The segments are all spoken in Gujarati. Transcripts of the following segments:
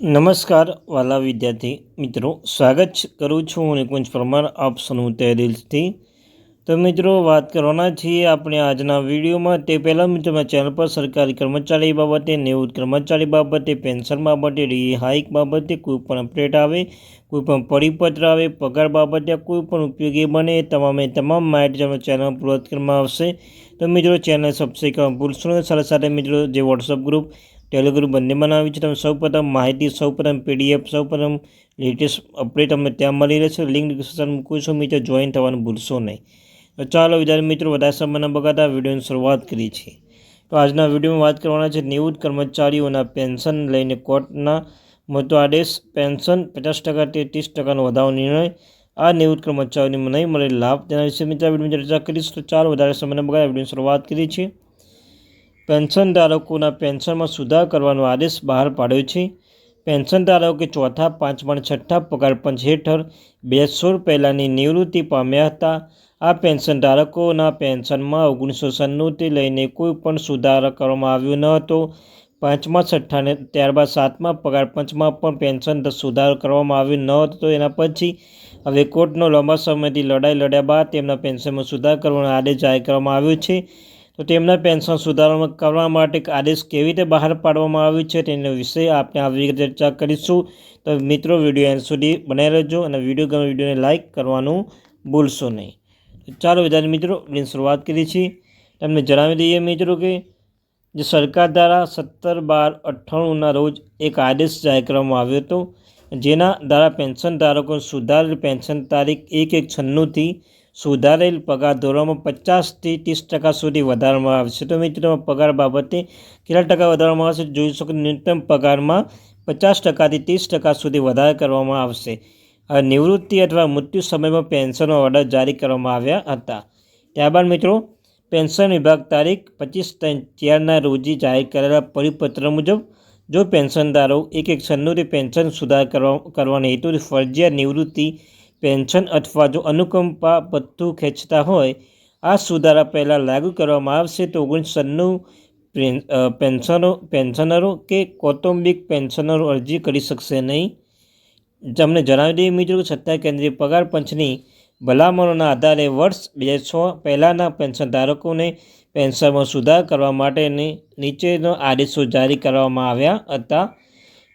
નમસ્કાર વાલા વિદ્યાર્થી મિત્રો, સ્વાગત કરું છું હું નિકુંજ પરમાર, આપ સૌનું તે તો મિત્રો, વાત કરવાના છીએ આપણે આજના વિડીયોમાં. તે પહેલાં મિત્રો ચેનલ પર સરકારી કર્મચારી બાબતે, નિવૃત્ત કર્મચારી બાબતે, પેન્શન બાબતે હાઇક બાબતે કોઈ પણ અપડેટ આવે, કોઈ પણ પરિપત્ર આવે, પગાર બાબતે કોઈ પણ ઉપયોગી બને, તમામે તમામ માહિતી તમે ચેનલ પૂર્વત કરવામાં આવશે. તો મિત્રો ચેનલ સબસ્ક્રાઈબ ભૂલશો નહીં. સાથે સાથે મિત્રો, જે વોટ્સઅપ ગ્રુપ ટેલિગ્રુપ બંને બનાવી છે. તમે સૌપ્રથમ માહિતી, સૌપ્રથમ પીડીએફ, સૌપ્રથમ લેટેસ્ટ અપડેટ તમને ત્યાં મળી રહેશે. લિંક ડિસ્ક્રિપ્શન મૂકું છું. મિત્રો, જોઈન થવાનું ભૂલશો નહીં. તો ચાલો, વિદ્યાર્થી મિત્રો, વધારે સમયના બગાતા વિડીયોની શરૂઆત કરી છે તો આજના વિડીયોમાં વાત કરવાના છે નિવૃત્ત કર્મચારીઓના પેન્શન લઈને કોર્ટના મોટો આદેશ. પેન્શન પચાસ ટકાથી ત્રીસ ટકાનો વધારો નિર્ણય. આ નિવૃત્ત કર્મચારીઓને નહીં મળે લાભ. તેના વિશે મિત્ર ચર્ચા કરીશ. તો ચાલો, વધારે સમયના બગાતા વિડીયોની શરૂઆત કરી છે પેન્શન ધારકોના પેન્શનમાં સુધાર કરવાનો આદેશ બહાર પાડ્યો છે. પેન્શન ધારકો ચોથા, પાંચમા છઠ્ઠા પગાર પંચ હેઠળ બે સોળ પહેલાંની નિવૃત્તિ પામ્યા હતા. આ પેન્શન ધારકોના પેન્શનમાં ઓગણીસો સન્નુથી લઈને કોઈ પણ સુધારો કરવામાં આવ્યો ન હતો. પાંચમા છઠ્ઠાને ત્યારબાદ સાતમા પગાર પંચમાં પણ પેન્શન સુધારો કરવામાં આવ્યો ન હતો. એના પછી હવે કોર્ટનો લાંબા સમયથી લડાઈ લડ્યા બાદ તેમના પેન્શનમાં સુધાર કરવાનો આદેશ જાહેર કરવામાં આવ્યો છે. તો તેમના પેન્શન સુધારણા કરવા માટે આદેશ કેવી રીતે બહાર પાડવામાં આવ્યો છે તેના વિશે આપણે આ વિગત ચર્ચા કરીશું. તો મિત્રો, વીડિયો એન્ડ સુધી બનાવી રહેજો અને વીડિયો ગમે વિડીયોને લાઇક કરવાનું ભૂલશો નહીં. ચાલો વિદ્યાર્થી મિત્રો એની શરૂઆત કરી છીએ. તમને જણાવી દઈએ મિત્રો કે જે સરકાર દ્વારા સત્તર બાર અઠ્ઠાણુંના રોજ એક આદેશ જાહેર કરવામાં આવ્યો હતો, જેના દ્વારા પેન્શન ધારકો સુધારેલ પેન્શન તારીખ એક એક છન્નુંથી સુધારેલ પગાર ધોરણમાં પચાસથી ત્રીસ ટકા સુધી વધારવામાં આવશે તો મિત્રો, પગાર બાબતે કેટલા ટકા વધારવામાં આવશે જોઈ શકો ન્યૂનતમ પગારમાં પચાસ ટકાથી ત્રીસ ટકા સુધી વધારો કરવામાં આવશે. હવે નિવૃત્તિ અથવા મૃત્યુ સમયમાં પેન્શનનો ઓર્ડર જારી કરવામાં આવ્યા હતા. ત્યારબાદ મિત્રો, પેન્શન વિભાગ તારીખ પચીસ ત્રણ ચારના રોજી જાહેર કરેલા પરિપત્ર મુજબ, જો પેન્શનદારો એક એક સન્નુથી પેન્શન સુધાર કરવા, કરવાના હેતુથી ફરજિયાત નિવૃત્તિ પેન્શન અથવા જો અનુકંપા પત્તું ખેંચતા હોય, આ સુધારા પહેલાં લાગુ કરવામાં આવશે તો ઓગણીસોનું પેન્શનો, પેન્શનરો કે કૌટુંબિક પેન્શનરો અરજી કરી શકશે નહીં. તમને જણાવી દઈએ મિત્રો કે સત્તા કેન્દ્રીય પગાર પંચની ભલામણોના આધારે વર્ષ બે હજાર છ પહેલાંના પેન્શન ધારકોને પેન્શનમાં સુધાર કરવા માટેની નીચેનો આદેશો જારી કરવામાં આવ્યા હતા.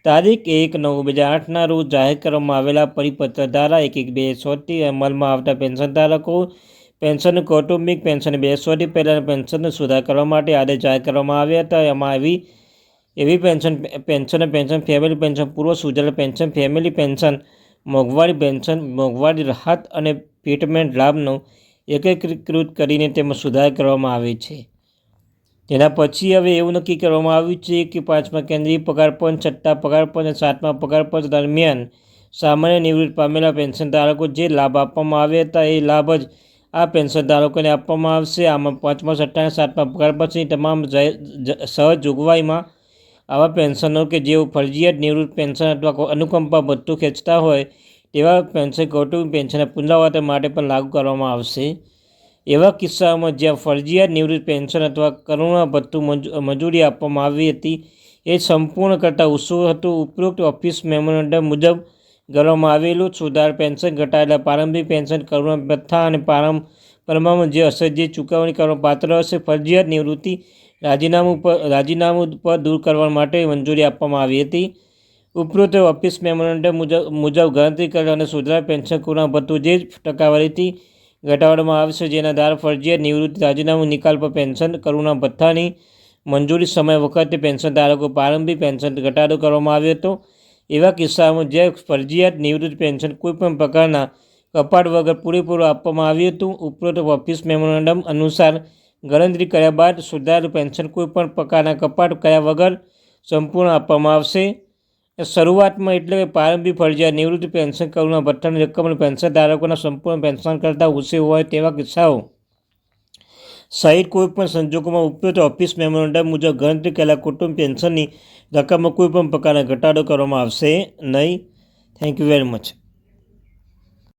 તારીખ એક નવ બે હજાર આઠના રોજ જાહેર કરવામાં આવેલા પરિપત્ર દ્વારા એક એક બે સોથી અમલમાં આવતા પેન્શન ધારકો, પેન્શન કૌટુંબિક પેન્શન બે સોથી પહેલાં પેન્શનનો સુધાર કરવા માટે આદેશ જાહેર કરવામાં આવ્યા હતા. એમાં એવી એવી pension pension pension family pension, પૂર્વ સુધારેલ પેન્શન, ફેમિલી પેન્શન, મોંઘવારી પેન્શન, મોંઘવારી રાહત અને ફિટમેન્ટ લાભનો એકીકૃત કરીને તેમાં સુધાર કરવામાં આવે છે. તેના પછી હવે એવું નક્કી કરવામાં આવ્યું છે કે પાંચમા કેન્દ્રીય પગાર પંચ, છઠ્ઠા પગાર પંચ અને સાતમા પગાર દરમિયાન સામાન્ય નિવૃત્ત પામેલા પેન્શન ધારકો જે લાભ આપવામાં આવ્યા હતા એ લાભ જ આ પેન્શન ધારકોને આપવામાં આવશે. આમાં પાંચમા, છઠ્ઠા અને સાતમા પગાર તમામ સહજ જોગવાઈમાં આવા પેન્શનો કે જેઓ ફરજિયાત નિવૃત્ત પેન્શન અથવા અનુકંપા ભથ્થું ખેંચતા હોય તેવા પેન્શન, કૌટુંબિક પેન્શનના પુનરાવર્તન માટે પણ લાગુ કરવામાં આવશે. એવા કિસ્સાઓમાં જ્યાં ફરજિયાત નિવૃત્ત પેન્શન અથવા કરુણા ભથ્થું મજૂરી આપવામાં આવી હતી, એ સંપૂર્ણ કરતાં ઓછું હતું. ઉપરોક્ત ઓફિસ મેમોરેન્ડમ મુજબ કરવામાં આવેલું સુધાર પેન્શન ઘટાડેલા પ્રારંભિક પેન્શન કરુણા પ્રથા અને પ્રારંભ પરમામાં જે અસર ચૂકવણી કરવા પાત્ર હશે, ફરજિયાત નિવૃત્તિ રાજીનામું પર રાજીનામું પર દૂર કરવા માટે મંજૂરી આપવામાં આવી હતી. ઉપરોક્ત ઓફિસ મેમોરેન્ડમ મુજબ મુજબ ગણતરી કરેલ અને સુધાર પેન્શન કરુણા ભથ્થું જે જ ટકાવારીથી ઘટાડવામાં આવશે જેના દ્વારા ફરજિયાત નિવૃત્તિ રાજીનામું નિકાલ પર પેન્શન, કરુણા ભથ્થાની મંજૂરી સમય વખતે પેન્શન ધારકો પ્રારંભિક પેન્શન ઘટાડો કરવામાં આવ્યો હતો. એવા કિસ્સામાં જે ફરજિયાત નિવૃત્ત પેન્શન કોઈપણ પ્રકારના કપાટ વગર પૂરેપૂરું આપવામાં આવ્યું હતું. ઉપરોક્ત ઓફિસ મેમોરેન્ડમ અનુસાર ગણતરી કર્યા બાદ સુધારેલું પેન્શન કોઈપણ પ્રકારના કપાટ કર્યા વગર સંપૂર્ણ આપવામાં આવશે. શરૂઆતમાં એટલે કે પ્રારંભિક ફરજિયાત નિવૃત્તિ પેન્શન કરુણા ભથ્થાની રકમ પેન્શન ધારકોના સંપૂર્ણ પેન્શન કરતાં ઓછી હોય તેવા કિસ્સાઓ. સહિત કોઈપણ સંજોગોમાં ઉપયુક્ત ઓફિસ મેમોરેન્ડમ મુજબ ગણતરી કરેલા કુટુંબ પેન્શનની રકમમાં કોઈપણ પ્રકારના ઘટાડો કરવામાં આવશે નહીં. Thank you very much.